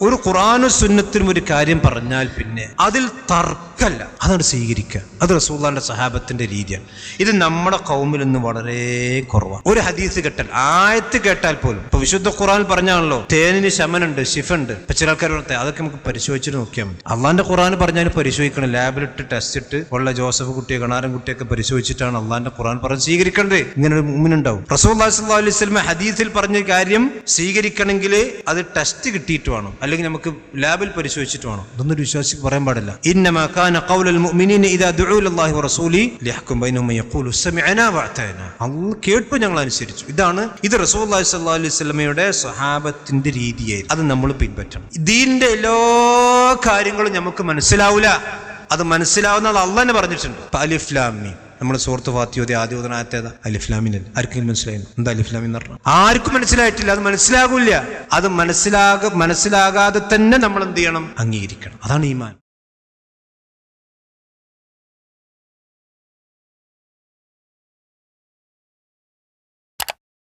ഒരു ഖുറാനു സുന്നത്തിനും ഒരു കാര്യം പറഞ്ഞാൽ പിന്നെ അതിൽ തർക്കല്ല അതാണ് സ്വീകരിക്കുക. അത് റസൂള്ളാന്റെ സഹാബത്തിന്റെ രീതിയാണ്. ഇത് നമ്മുടെ കൗമിൽ നിന്ന് വളരെ കുറവാണ്. ഒരു ഹദീസ് കേട്ടാൽ ആയത്ത് കേട്ടാൽ പോലും. ഇപ്പൊ വിശുദ്ധ ഖുറാൻ പറഞ്ഞാണല്ലോ തേനിന് ശമനുണ്ട് ഷിഫുണ്ട് ഇപ്പൊ ചില ആൾക്കാർ അതൊക്കെ നമുക്ക് പരിശോധിച്ചിട്ട് നോക്കിയാൽ മതി. അള്ളാന്റെ ഖുറാൻ പറഞ്ഞാൽ പരിശോധിക്കണം. ലാബിലിട്ട് ടെസ്റ്റ് ഇട്ട് ഉള്ള ജോസഫ് കുട്ടിയെ കണാരൻ കുട്ടിയൊക്കെ പരിശോധിച്ചിട്ടാണ് അള്ളാന്റെ ഖുറാൻ പറഞ്ഞ് സ്വീകരിക്കേണ്ടത്. ഇങ്ങനെ ഒരു മുമ്പിനുണ്ടാവും റസൂൽ അലൈഹി സ്വലമ ഹദീസിൽ പറഞ്ഞ കാര്യം സ്വീകരിക്കണമെങ്കിൽ അത് ടെസ്റ്റ് കിട്ടിയിട്ട് വേണം. അല്ലെങ്കിൽ നമുക്ക് ലാബിൽ പരിശോധിച്ചിട്ട് വേണം. ഇതൊന്നും വിശ്വാസിക്ക് പറയാൻ പാടില്ല. ഇന്നമാ قول ഖൗലുൽ മുഅ്മിനീന ഇദാ ദുഉ الله വറസൂലി ലിയഹ്കും ബൈനഹും യഖൂലു സമിഅനാ വഅതന الله കേട്ടു ഞങ്ങൾ അനുസരിച്ചു. ഇതാണ് ഇത് റസൂലുള്ളാഹി സ്വല്ലല്ലാഹു അലൈഹി വസല്ലമയുടെ സ്വഹാബത്തിന്റെ രീതിയായിരുന്നു അത് നമ്മൾ പിൻപറ്റണം. ദീനിന്റെ എല്ലാ കാര്യങ്ങളും നമുക്ക് മനസ്സിലാവില്ല അത് മനസ്സിലാവുന്ന അള്ളാഹ് തന്നെ പറഞ്ഞിട്ടുണ്ട്. ഇപ്പൊ അലിഫ് ലാം മീം. നമ്മുടെ സുഹൃത്ത് ഫാത്തിയോദി ആദ്യ ഉദനായത്തേത് അലിഫ്ലാമിനല്ല ആർക്കെങ്കിലും മനസ്സിലായിരുന്നു എന്താ അലിഫ്ലാമിൻ എന്ന് ആർക്കും മനസ്സിലായിട്ടില്ല. അത് മനസ്സിലാകില്ല. അത് മനസ്സിലാക മനസ്സിലാകാതെ തന്നെ നമ്മൾ എന്ത് ചെയ്യണം? അംഗീകരിക്കണം. അതാണ് ഈമാൻ.